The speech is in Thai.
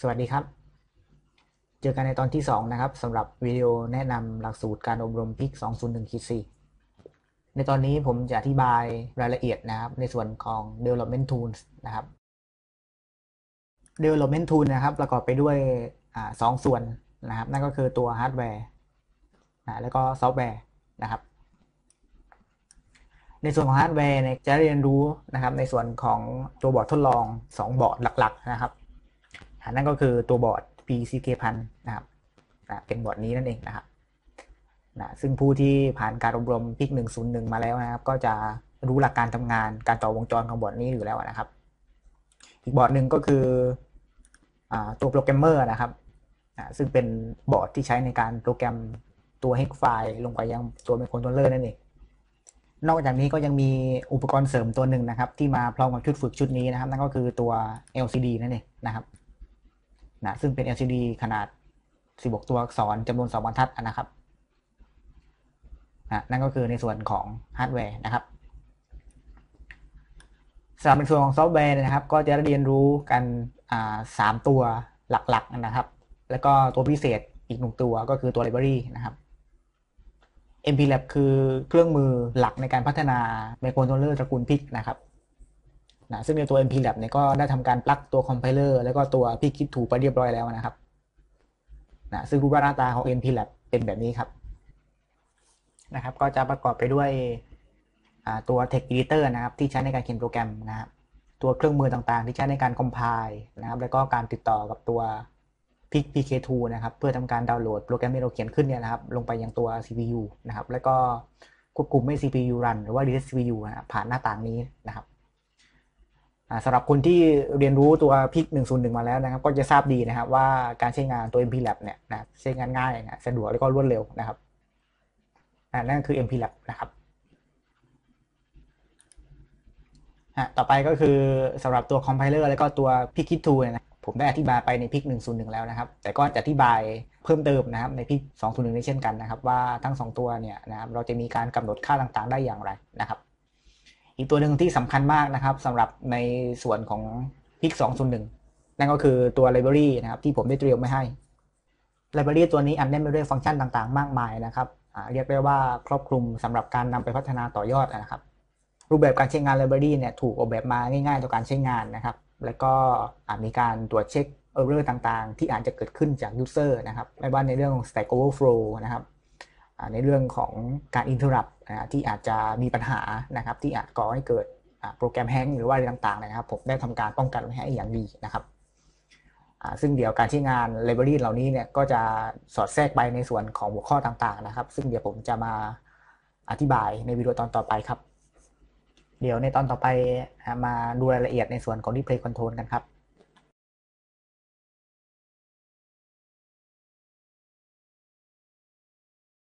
สวัสดีครับ เจอกันในตอนที่ 2 นะครับสำหรับวิดีโอแนะนำหลักสูตรการอบรมพิก201-4 ในตอนนี้ผมจะอธิบายรายละเอียดนะครับ ในส่วนของ development tools นะครับ development tool นะครับ ประกอบไปด้วยสองส่วนนะครับ นั่นก็คือตัวฮาร์ดแวร์นะแล้วก็ซอฟต์แวร์นะครับ ในส่วนของฮาร์ดแวร์เนี่ยจะเรียนรู้นะครับ ในส่วนของตัวบอร์ดทดลอง 2 บอร์ดหลัก ๆ นะครับ นั่นก็คือตัวบอร์ด PCK พันนะครับนะเป็นบอร์ดนี้นั่นเองนะครับนะซึ่งผู้ที่ผ่านการอบรมพิก101 มาแล้วนะครับ ก็จะรู้หลักการทำงานการต่อวงจรของบอร์ดนี้อยู่แล้วนะครับ อีกบอร์ดหนึ่งก็คืออตัวโปรแกรมเมอร์นะครับนะซึ่งเป็นบอร์ดที่ใช้ในการโปรแกรมตัว hex ไฟล์ลงไปยังตัวไมโครคอนโทรลเลอร์นั่นเองนอกจากนี้ก็ยังมีอุปกรณ์เสริมตัวหนึ่งนะครับ ที่มาพร้อมกับชุดฝึกชุดนี้นะครับ นั่นก็คือตัว LCD นั่นเองนะครับ นะซึ่งเป็น LCD ขนาด 16 ตัวอักษรจำนวน 2 บรรทัดนะครับนะนั่นก็คือในส่วนของฮาร์ดแวร์นะครับสำหรับในส่วนของซอฟต์แวร์นะครับ ก็จะเรียนรู้กันสามตัวหลักๆนะครับ แล้วก็ตัวพิเศษอีกหนึ่งตัวก็คือตัว Library นะครับ MPLAB คือเครื่องมือหลักในการพัฒนาไมโครคอนโทรลเลอร์ตระกูลพิกนะครับ นะซึ่งในตัว MPLAB เนี่ยก็ได้ทำการปลักตัวคอมไพเลอร์แล้วก็ตัวพี่คิดถูไปเรียบร้อยแล้วนะครับนะซึ่งรูปร่างหน้าตาของ MPLAB เป็นแบบนี้ครับนะครับ ก็จะประกอบไปด้วยตัว Text Editor นะครับ ที่ใช้ในการเขียนโปรแกรมนะครับ ตัวเครื่องมือต่างๆ ที่ใช้ในการคอมไพล์นะครับ แล้วก็การติดต่อกับตัว PIC PK2 นะครับ เพื่อทำการดาวน์โหลดโปรแกรมที่เราเขียนขึ้นเนี่ยนะครับ ลงไปยังตัว CPU นะครับ แล้วก็ควบคุมให้ CPU run หรือว่า reset CPU ผ่านหน้าต่างนี้นะครับ สำหรับคนที่เรียนรู้ตัวพิก101 มาแล้วนะครับ ก็จะทราบดีนะครับว่าการใช้งานตัว MPLAB เนี่ยนะใช้งานง่ายนะสะดวกแล้วก็รวดเร็วนะครับนั่นคือ MPLAB นะครับต่อไปก็คือสำหรับตัวคอมไพเลอร์แล้วก็ตัวพิกคิดทูนะผมได้อธิบายไปในพิก101 แล้วนะครับ แต่ก็จะอธิบายเพิ่มเติมนะครับในพิก201ในเช่นกันนะครับ ว่าทั้ง 2 ตัวเนี่ยนะครับเราจะมีการกำหนดค่าต่างๆ ได้อย่างไรนะครับ อีกตัวหนึ่งที่สำคัญมากนะครับสำหรับในส่วนของพิก2 0 1 นั่นก็คือตัว library นะครับที่ผมได้เตรียมไว้ให้ library ตัวนี้อันแน่นไปด้วยฟังก์ชันต่างๆ มากมายนะครับเรียกได้ว่าครอบคลุมสำหรับการนำไปพัฒนาต่อยอดนะครับ รูปแบบการใช้งาน library เนี่ยถูกออกแบบมาง่ายๆ ต่อการใช้งานนะครับ แล้วก็มีการตรวจเช็ค error ต่างๆ ที่อาจจะเกิดขึ้นจาก user นะครับไม่ว่าในเรื่องของ stack overflow นะครับในเรื่องของการอิ นเทอร์รัปที่อาจจะมีปัญหานะครับที่อาจก่อให้เกิดโปรแกรมแฮงหรือว่าอะไรต่างๆนะครับ ผมได้ทำการป้องกันไว้ให้อย่างดีนะครับซึ่งเดี๋ยวการใช้งาน library เหล่านี้เนี่ยก็จะสอดแทรกไปในส่วนของหัวข้อต่างๆนะครับ ซึ่งเดี๋ยวผมจะมาอธิบายในวิดีโอตอนต่อไปครับ เดี๋ยวในตอนต่อไปมาดูรายละเอียดในส่วนของ display control กันครับ